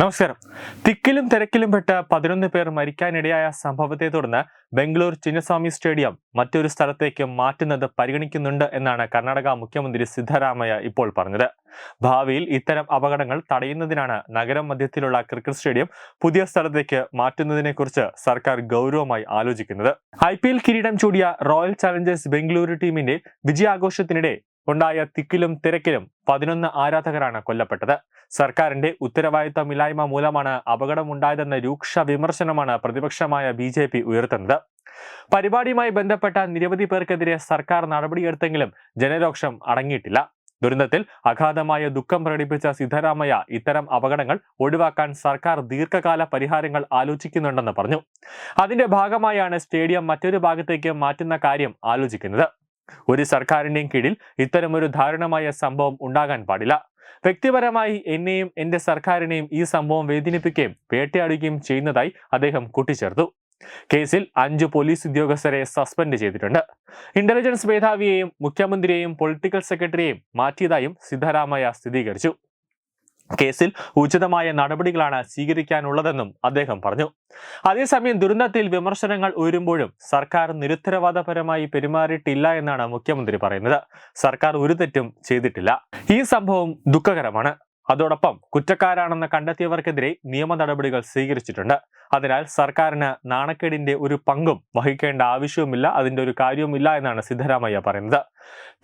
നമസ്കാരം. തിക്കിലും തിരക്കിലും പെട്ട പതിനൊന്ന് പേർ മരിക്കാനിടയായ സംഭവത്തെ തുടർന്ന് ബംഗളൂർ ചിന്നസ്വാമി സ്റ്റേഡിയം മറ്റൊരു സ്ഥലത്തേക്ക് മാറ്റുന്നത് പരിഗണിക്കുന്നുണ്ട് എന്നാണ് കർണാടക മുഖ്യമന്ത്രി സിദ്ധരാമയ്യ ഇപ്പോൾ പറഞ്ഞത്. ഭാവിയിൽ ഇത്തരം അപകടങ്ങൾ തടയുന്നതിനാണ് നഗരം മധ്യത്തിലുള്ള ക്രിക്കറ്റ് സ്റ്റേഡിയം പുതിയ സ്ഥലത്തേക്ക് മാറ്റുന്നതിനെക്കുറിച്ച് സർക്കാർ ഗൗരവമായി ആലോചിക്കുന്നത്. ഐ കിരീടം ചൂടിയ റോയൽ ചാലഞ്ചേഴ്സ് ബംഗളൂരു ടീമിന്റെ വിജയാഘോഷത്തിനിടെ ഉണ്ടായ തിക്കിലും തിരക്കിലും പതിനൊന്ന് ആരാധകരാണ് കൊല്ലപ്പെട്ടത്. സർക്കാരിന്റെ ഉത്തരവാദിത്തമില്ലായ്മ മൂലമാണ് അപകടമുണ്ടായതെന്ന രൂക്ഷ വിമർശനമാണ് പ്രതിപക്ഷമായ ബി ജെ പി ഉയർത്തുന്നത്. പരിപാടിയുമായി ബന്ധപ്പെട്ട നിരവധി പേർക്കെതിരെ സർക്കാർ നടപടിയെടുത്തെങ്കിലും ജനരോക്ഷം അടങ്ങിയിട്ടില്ല. ദുരന്തത്തിൽ അഗാധമായ ദുഃഖം പ്രകടിപ്പിച്ച സിദ്ധരാമയ്യ ഇത്തരം അപകടങ്ങൾ ഒഴിവാക്കാൻ സർക്കാർ ദീർഘകാല പരിഹാരങ്ങൾ ആലോചിക്കുന്നുണ്ടെന്ന് പറഞ്ഞു. അതിന്റെ ഭാഗമായാണ് സ്റ്റേഡിയം മറ്റൊരു ഭാഗത്തേക്ക് മാറ്റുന്ന കാര്യം ആലോചിക്കുന്നത്. ഒരു സർക്കാരിന്റെയും കീഴിൽ ഇത്തരമൊരു ദാരുണമായ സംഭവം ഉണ്ടാകാൻ പാടില്ല. വ്യക്തിപരമായി എന്നെയും എന്റെ സർക്കാരിനെയും ഈ സംഭവം വേദനിപ്പിക്കുകയും വേട്ടയാടുകയും ചെയ്യുന്നതായി അദ്ദേഹം കൂട്ടിച്ചേർത്തു. കേസിൽ അഞ്ച് പോലീസ് ഉദ്യോഗസ്ഥരെ സസ്പെൻഡ് ചെയ്തിട്ടുണ്ട്. ഇന്റലിജൻസ് മേധാവിയെയും മുഖ്യമന്ത്രിയെയും പൊളിറ്റിക്കൽ സെക്രട്ടറിയെയും മാറ്റിയതായും സിദ്ധരാമയ്യ സ്ഥിരീകരിച്ചു. കേസിൽ ഉചിതമായ നടപടികളാണ് സ്വീകരിക്കാനുള്ളതെന്നും അദ്ദേഹം പറഞ്ഞു. അതേസമയം ദുരന്തത്തിൽ വിമർശനങ്ങൾ ഉയരുമ്പോഴും സർക്കാർ നിരുത്തരവാദപരമായി പെരുമാറിയിട്ടില്ല എന്നാണ് മുഖ്യമന്ത്രി പറയുന്നത്. സർക്കാർ ഒരു തെറ്റും ചെയ്തിട്ടില്ല. ഈ സംഭവം ദുഃഖകരമാണ്. അതോടൊപ്പം കുറ്റക്കാരാണെന്ന് കണ്ടെത്തിയവർക്കെതിരെ നിയമ നടപടികൾ സ്വീകരിച്ചിട്ടുണ്ട്. അതിനാൽ സർക്കാരിന് നാണക്കേടിന്റെ ഒരു പങ്കും വഹിക്കേണ്ട ആവശ്യവുമില്ല അതിന്റെ ഒരു കാര്യവുമില്ല എന്നാണ് സിദ്ധരാമയ്യ പറയുന്നത്.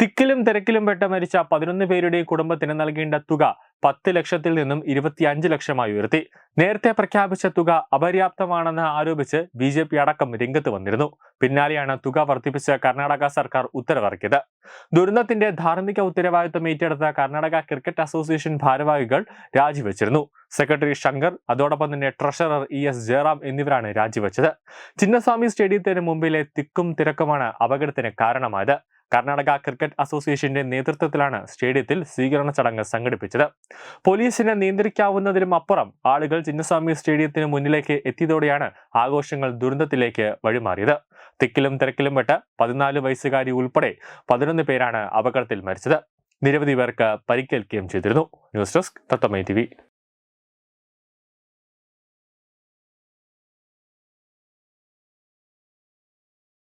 തിക്കിലും തിരക്കിലും പെട്ട് മരിച്ച പതിനൊന്ന് പേരുടെയും കുടുംബത്തിന് നൽകേണ്ട തുക പത്ത് ലക്ഷത്തിൽ നിന്നും ഇരുപത്തിയഞ്ച് ലക്ഷമായി ഉയർത്തി. നേരത്തെ പ്രഖ്യാപിച്ച തുക അപര്യാപ്തമാണെന്ന് ആരോപിച്ച് ബി ജെ പി അടക്കം രംഗത്ത് വന്നിരുന്നു. പിന്നാലെയാണ് തുക വർദ്ധിപ്പിച്ച് കർണാടക സർക്കാർ ഉത്തരവിറക്കിയത്. ദുരന്തത്തിന്റെ ധാർമ്മിക ഉത്തരവാദിത്വം ഏറ്റെടുത്ത കർണാടക ക്രിക്കറ്റ് അസോസിയേഷൻ ഭാരവാഹികൾ രാജിവെച്ചിരുന്നു. സെക്രട്ടറി ശങ്കർ അതോടൊപ്പം തന്നെ ട്രഷറർ ഇ എസ് ജയറാം എന്നിവരാണ് രാജിവെച്ചത്. ചിന്നസ്വാമി സ്റ്റേഡിയത്തിന് മുമ്പിലെ തിക്കും തിരക്കുമാണ് അപകടത്തിന് കാരണമായത്. കർണാടക ക്രിക്കറ്റ് അസോസിയേഷന്റെ നേതൃത്വത്തിലാണ് സ്റ്റേഡിയത്തിൽ സ്വീകരണ ചടങ്ങ് സംഘടിപ്പിച്ചത്. പോലീസിനെ നിയന്ത്രിക്കാവുന്നതിലും അപ്പുറം ആളുകൾ ചിന്നസ്വാമി സ്റ്റേഡിയത്തിന് മുന്നിലേക്ക് എത്തിയതോടെയാണ് ആഘോഷങ്ങൾ ദുരന്തത്തിലേക്ക് വഴിമാറിയത്. തിക്കിലും തിരക്കിലും പെട്ട് പതിനാല് വയസ്സുകാരി ഉൾപ്പെടെ പതിനൊന്ന് പേരാണ് അപകടത്തിൽ മരിച്ചത്. നിരവധി പേർക്ക് പരിക്കേൽക്കുകയും ചെയ്തിരുന്നു. News desk തത്തമൈ T